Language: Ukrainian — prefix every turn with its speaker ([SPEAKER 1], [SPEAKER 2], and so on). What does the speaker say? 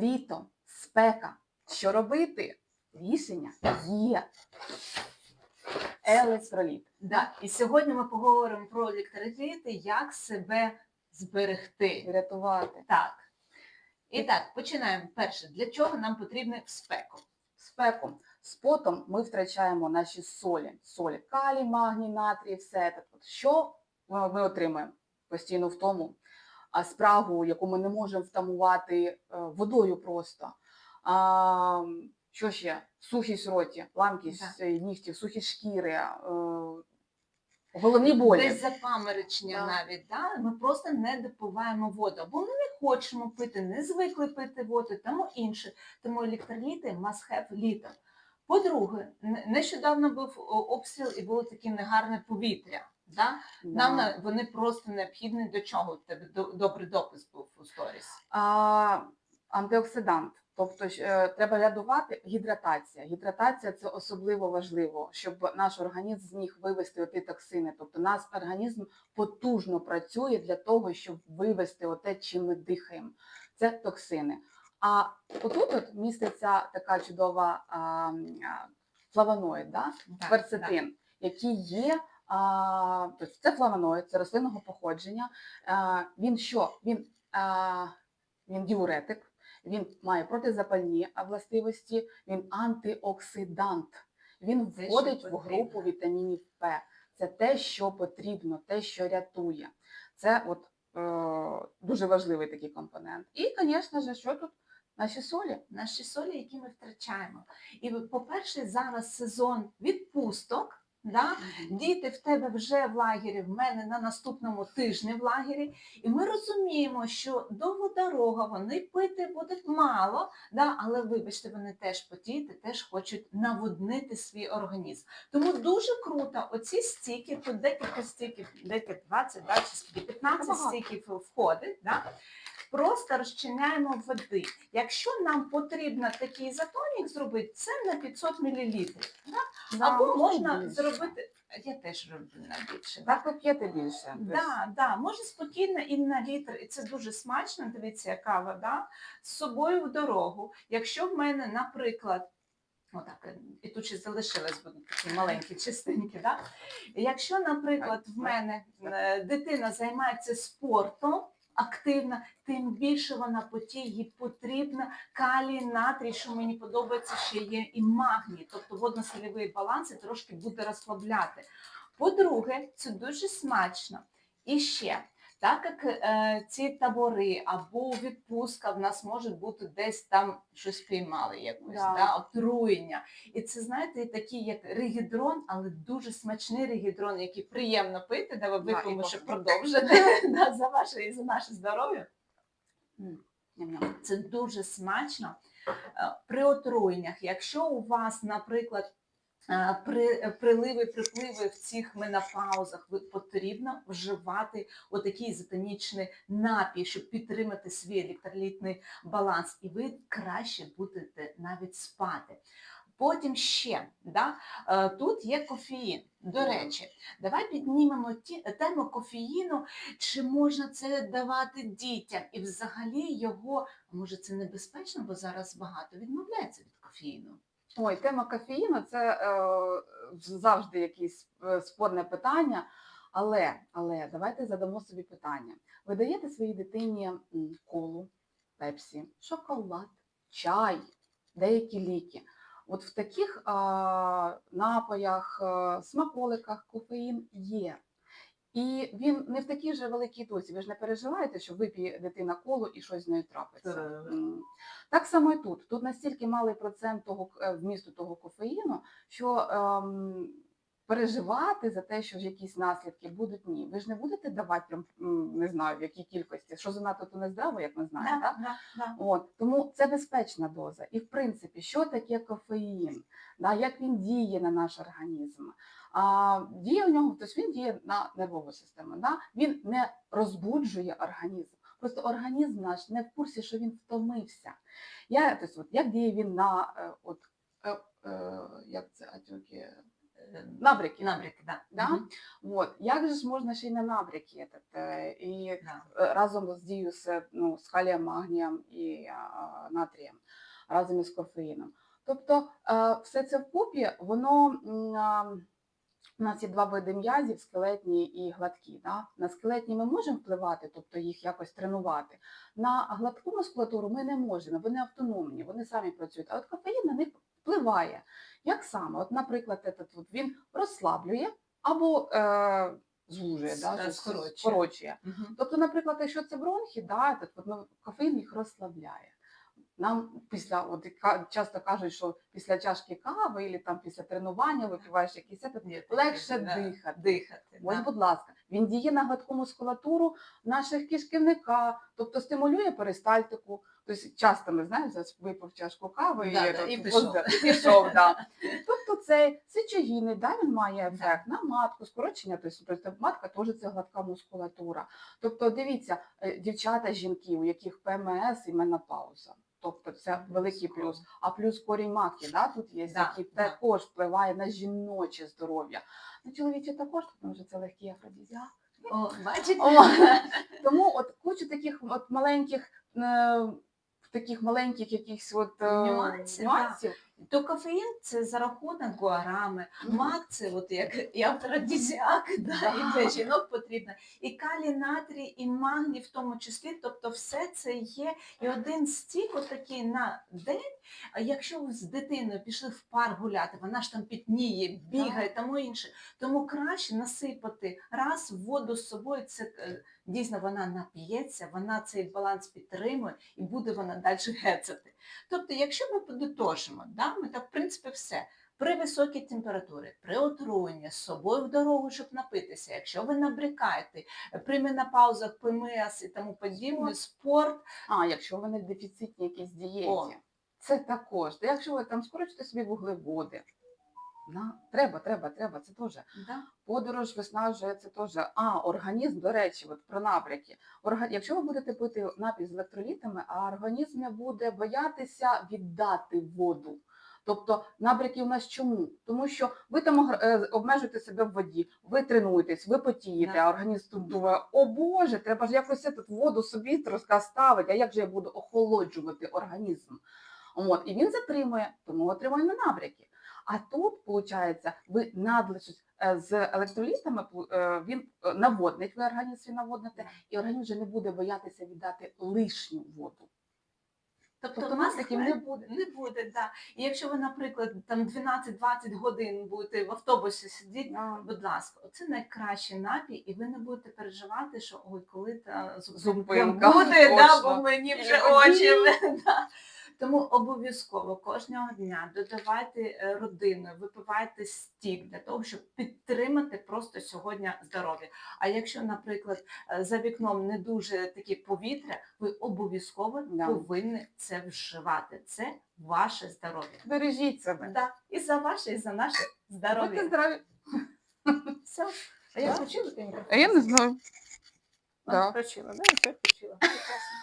[SPEAKER 1] літо, спека. Що робити? Рішення є. Електроліт.
[SPEAKER 2] Да. І сьогодні ми поговоримо про електроліти, як себе зберегти.
[SPEAKER 1] Врятувати.
[SPEAKER 2] Так. І так, починаємо. Перше, для чого нам потрібне в спеку?
[SPEAKER 1] Спеку. З потом ми втрачаємо наші солі. Солі калій, магній, натрій, все це. Що ми ми отримаємо? Постійно втому. А спрагу, яку ми не можемо втамувати е, водою просто. А, що ще? Сухість роті, ламкість е, нігтів, сухість шкіри, е, головні болі.
[SPEAKER 2] Десь запаморочення
[SPEAKER 1] Да.
[SPEAKER 2] навіть. Да? Ми просто не допиваємо воду, або ми не хочемо пити, не звикли пити воду, тому інше. Тому електроліти must have літом. По-друге, нещодавно був обстріл і було таке негарне повітря. Да? Нам
[SPEAKER 1] Да.
[SPEAKER 2] на- вони просто необхідні до чого? У тебе до- добрий допис був у сторіс.
[SPEAKER 1] А, антиоксидант. Тобто ж, е, треба рядувати гідратація. Гідратація це особливо важливо, щоб наш організм зміг вивести оті токсини. Тобто наш організм потужно працює для того, щоб вивести оте, чим ми дихаємо. Це токсини. А отут от міститься така чудова а, м, а, флавоноїд, да?
[SPEAKER 2] Да,
[SPEAKER 1] кверцетин, який є. А, тобто це флавоноїд, це рослинного походження. А, він що? Він, а, він діуретик, він має протизапальні властивості, він антиоксидант. Він входить в групу вітамінів П. Це те, що потрібно, те, що рятує. Це от, е, дуже важливий такий компонент. І, звісно ж, що тут? Наші солі.
[SPEAKER 2] наші солі, які ми втрачаємо. І, по-перше, зараз сезон відпусток. Да? Діти в тебе вже в лагері, в мене на наступному тижні в лагері. І ми розуміємо, що довга дорога, вони пити будуть мало, да? але вибачте, вони теж потіють і теж хочуть наводнити свій організм. Тому дуже круто, оці стіки, тут декілька стіків, декілька 20, да, чи скільки, 15 стіків входить. Да? Просто розчиняємо води. Якщо нам потрібно такий ізотонік зробити, це на 500 мл.
[SPEAKER 1] Да,
[SPEAKER 2] Або
[SPEAKER 1] можна
[SPEAKER 2] зробити, я теж роблю на більше.
[SPEAKER 1] Так ви п'єте більше.
[SPEAKER 2] Да, да, може спокійно і на літр, і це дуже смачно. Дивіться, яка вода з собою в дорогу. Якщо в мене, наприклад, отак, і тут ще залишились будуть такі маленькі частинки. Да? Якщо, наприклад, в мене е, дитина займається спортом. Активно, тим більше вона потіє, потрібна калій, натрій, що мені подобається, ще є і магній, тобто водно-солєвий баланс і трошки буде розслабляти. По-друге, це дуже смачно. І ще, так як е, ці табори або відпустка в нас може бути десь там щось піймали якось,
[SPEAKER 1] Да.
[SPEAKER 2] да. отруєння. І це, знаєте, такий як регідрон, але дуже смачний регідрон, який приємно пити, де ви
[SPEAKER 1] Да, і
[SPEAKER 2] щоб продовжити да, за ваше і за наше здоров'я. Це дуже смачно. Е, При отруєннях, якщо у вас, наприклад, при, приливи, припливи в цих менопаузах, ви потрібно вживати отакий ізотонічний напій, щоб підтримати свій електролітний баланс, і ви краще будете навіть спати. Потім ще да, е, тут є кофеїн. До речі, давай піднімемо ті, тему кофеїну, чи можна це давати дітям, і взагалі його може це небезпечно, бо зараз багато відмовляється від кофеїну.
[SPEAKER 1] Ой, тема кофеїну це е, завжди якесь е, спорне питання. Але, але давайте задамо собі питання. Ви даєте своїй дитині колу, пепсі, шоколад, чай, деякі ліки. От в таких а, напоях, е, смаколиках кофеїн є. І він не в такій же великій дозі. Ви ж не переживаєте, що вип'є дитина колу і щось з нею трапиться. Так само і тут. Тут настільки малий процент того е, вмісту того кофеїну, що ем, переживати за те, що ж якісь наслідки будуть, ні. Ви ж не будете давати прям не знаю в якій кількості, що занадто то не здраво, як ми знаємо. так?
[SPEAKER 2] да, да.
[SPEAKER 1] От, тому це безпечна доза. І в принципі, що таке кофеїн, да, як він діє на наш організм. А, діє у нього, тобто він діє на нервову систему. Да? Він не розбуджує організм. Просто організм наш не в курсі, що він втомився. Я, тобто, от, як діє він на е, от, е, е, як це, атюки,
[SPEAKER 2] е,
[SPEAKER 1] Набряки.
[SPEAKER 2] Набряки, да.
[SPEAKER 1] Да?
[SPEAKER 2] Мгм.
[SPEAKER 1] Вот. Як же ж можна ще й на набряки этот, і
[SPEAKER 2] Да.
[SPEAKER 1] е, разом з дією з, ну, з калієм, магнієм і а, натрієм, разом із кофеїном. Тобто е, все це вкупі, воно у нас є два види м'язів, скелетні і гладкі. Да? На скелетні ми можемо впливати, тобто їх якось тренувати. На гладку мускулатуру ми не можемо, вони автономні, вони самі працюють. А от кофеїн на них впливає. Як саме? От, наприклад, этот, от, він розслаблює або е, звужує, да,
[SPEAKER 2] скорочує.
[SPEAKER 1] скорочує.
[SPEAKER 2] Мгм.
[SPEAKER 1] Тобто, наприклад, якщо це бронхи, да, так, от, ну, кофеїн їх розслабляє. Нам після, от, часто кажуть, що після чашки кави або там після тренування випиваєш якийсь этот, легше
[SPEAKER 2] да,
[SPEAKER 1] дихати.
[SPEAKER 2] Дихати.
[SPEAKER 1] Ось,
[SPEAKER 2] да.
[SPEAKER 1] будь ласка, він діє на гладку мускулатуру наших кишківника, тобто стимулює перистальтику. Тобто часто ми знаємо, випив чашку кави
[SPEAKER 2] Да,
[SPEAKER 1] і,
[SPEAKER 2] да, і пішов.
[SPEAKER 1] пішов. Да. Тобто цей сечогінний, да, він має ефект на матку, скорочення, тобто, тобто матка теж це гладка мускулатура. Тобто, дивіться, е, дівчата, жінки, у яких ПМС і менопауза. Тобто це великий плюс. А плюс корінь матки, да, тут є,
[SPEAKER 2] Да,
[SPEAKER 1] який
[SPEAKER 2] да.
[SPEAKER 1] також впливає на жіноче здоров'я. На чоловіче також, тому що це легкий афродізіак.
[SPEAKER 2] О, бачите?
[SPEAKER 1] О, Тому от кучу таких от маленьких, е, таких маленьких якихось от, е,
[SPEAKER 2] Нюансів,
[SPEAKER 1] нюансів.
[SPEAKER 2] То кофеїн це за рахунок гуарами, мак це от як і афродизіак, да, і для жінок потрібно. І калій, натрій, і магній в тому числі. Тобто все це є. І один стік отакий на день. Якщо ви з дитиною пішли в парк гуляти, вона ж там пітніє, бігає, тому інше. Тому краще насипати раз воду з собою. Це е, дійсно вона нап'ється, вона цей баланс підтримує і буде вона далі гецати. Тобто, якщо ми подотожимо, да, ми так, в принципі, все. При високій температурі, при отруєнні, з собою в дорогу, щоб напитися, якщо ви набрікаєте, при менопаузах, ПМС і тому подібне, спорт,
[SPEAKER 1] А, якщо ви не в дефіцитній якійсь дієті,
[SPEAKER 2] О.
[SPEAKER 1] це також. Якщо ви там скорочите собі вуглеводи, на, треба, треба, треба, це теж.
[SPEAKER 2] да,
[SPEAKER 1] Подорож виснажує це теж. А, організм, до речі, от про набряки. Орга... Якщо ви будете пити напій з електролітами, а організм не буде боятися віддати воду. Тобто набряки у нас чому? Тому що ви там е, обмежуєте себе в воді, ви тренуєтесь, ви потієте, а організм тут думає, о Боже, треба ж якось тут воду собі трошки ставити, а як же я буду охолоджувати організм? От, і він затримує, тому отримуємо набряки. А тут, виходить, ви надлишок е, з електролітами, е, він наводнить, ви організм свій наводните, і організм вже не буде боятися віддати лишню воду.
[SPEAKER 2] Тобто,
[SPEAKER 1] Тобто
[SPEAKER 2] у нас
[SPEAKER 1] таким не буде.
[SPEAKER 2] Не буде, да. І якщо ви, наприклад, там 12-20 годин будете в автобусі сидіти,
[SPEAKER 1] А,
[SPEAKER 2] будь ласка, це найкращий напій, і ви не будете переживати, що ой, коли та
[SPEAKER 1] Зупинка,
[SPEAKER 2] буде, да, бо мені вже очі очі. Тому обов'язково кожного дня додавайте е, родиною, випивайте стік для того, щоб підтримати просто сьогодні здоров'я. А якщо, наприклад, е, за вікном не дуже таке повітря, ви обов'язково
[SPEAKER 1] Да.
[SPEAKER 2] повинні це вживати. Це ваше здоров'я.
[SPEAKER 1] Бережіть себе.
[SPEAKER 2] Да. І за ваше, і за наше
[SPEAKER 1] Будьте
[SPEAKER 2] здоров'я.
[SPEAKER 1] здорові.
[SPEAKER 2] Все. А я включила?
[SPEAKER 1] А я не знаю. Да.
[SPEAKER 2] включила, да? Я включила. Прекрасно.